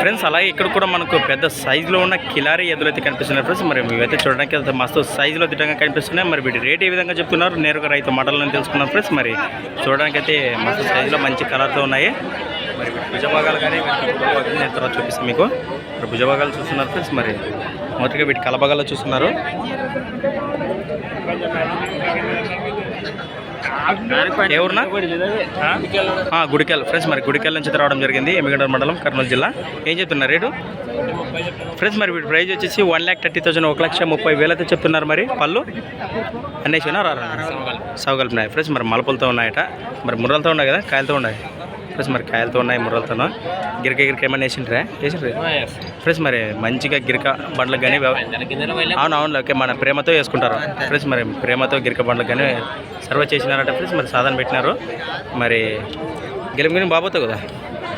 Friends అలాగే ఇక్కడ కూడా మనకు పెద్ద సైజులో ఉన్న కిలారీ ఎదురు అయితే కనిపిస్తున్నాయి ఫ్రెండ్స్. మరి ఇవైతే చూడడానికి అయితే మస్తు సైజులో దిట్టంగా కనిపిస్తున్నాయి. మరి వీటి రేట్ ఏ విధంగా చెప్తున్నారు? నేరుగా రైతు మాటలను తెలుసుకున్నాం ఫ్రెండ్స్. మరి చూడడానికి అయితే మస్తు సైజులో మంచి కలర్తో ఉన్నాయి. మరి భుజభాగాలు కానీ నేను తర్వాత చూపిస్తాను మీకు. మరి భుజభాగాలు చూస్తున్నారు ఫ్రెండ్స్. మరి మొదటిగా వీటి కలభాగాలు చూస్తున్నారు. ఎవరున్నా గుడికెల్ ఫ్రెండ్స్ మరి గుడికెల్ నుంచి రావడం జరిగింది ఎమ్మిగడ్డ మండలం కర్నూలు జిల్లా. ఏం చెప్తున్నారు రేటు? ఫ్రెండ్స్ మరి వీటి ప్రైజ్ వచ్చేసి వన్ ల్యాక్ థర్టీ థౌసండ్ ఒక లక్ష ముప్పై వేలైతే చెప్తున్నారు మరి. పళ్ళు? అన్నేసినా రారా? సవగలిపినాయి ఫ్రెండ్స్ మరి మలపలతో ఉన్నాయట. మరి ముర్రలతో ఉన్నాయి కదా కాయలతో ఉన్నాయి. ఫ్రెండ్స్ మరి కాయలతో ఉన్నాయి ముర్రలతోనూ. గిరిక గిరిక ఏమన్నా వేసిండ్రా? వేసిండ్రే? ఫ్రెండ్స్ మరి మంచిగా గిరిక బండ్లకు కానీ అవును అవును ఓకే మన ప్రేమతో వేసుకుంటారు. ఫ్రెండ్స్ మరి ప్రేమతో గిరిక బండ్లకు కానీ సర్వ్ చేసినారంటే ఫ్రెండ్స్ మరి సాధన పెట్టినారు. మరి గెలిమి గెలిమి బాబోతావు కదా?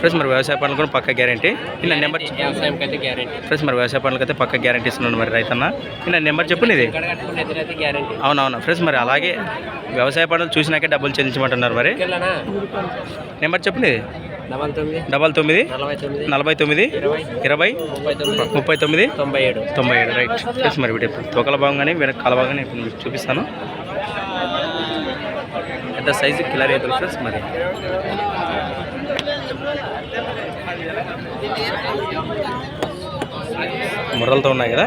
ఫ్రెండ్స్ మరి వ్యవసాయ పనులు కూడా పక్క గ్యారంటీ. ఇలా నెంబర్ వ్యవసాయంకైతే గ్యారెంటీ ఫ్రెండ్స్ మరి వ్యవసాయ పనులకి అయితే పక్క గ్యారంటీ ఇస్తున్నాను మరి రైతన్న. ఇలా నెంబర్ చెప్పు గ్యారెంటీ అవునవును. ఫ్రెండ్స్ మరి అలాగే వ్యవసాయ పనులు చూసినాకే డబ్బులు చెల్లించమంటున్నారు మరి. నెంబర్ చెప్పు నీది డబల్ తొమ్మిది. నలభై తొమ్మిది. ఇరవై. ముప్పై తొమ్మిది. తొంభై ఏడు. తొంభై ఏడు. రైట్. ఫ్రెండ్స్ మరి వీటి తోకల భాగంగానే వెనక కాల భాగంగానే ఇప్పుడు మీకు చూపిస్తాను. పెద్ద సైజు కిలర్ ఎదురు ఫ్రెండ్స్ మరి. ముర్రలతో ఉన్నాయి కదా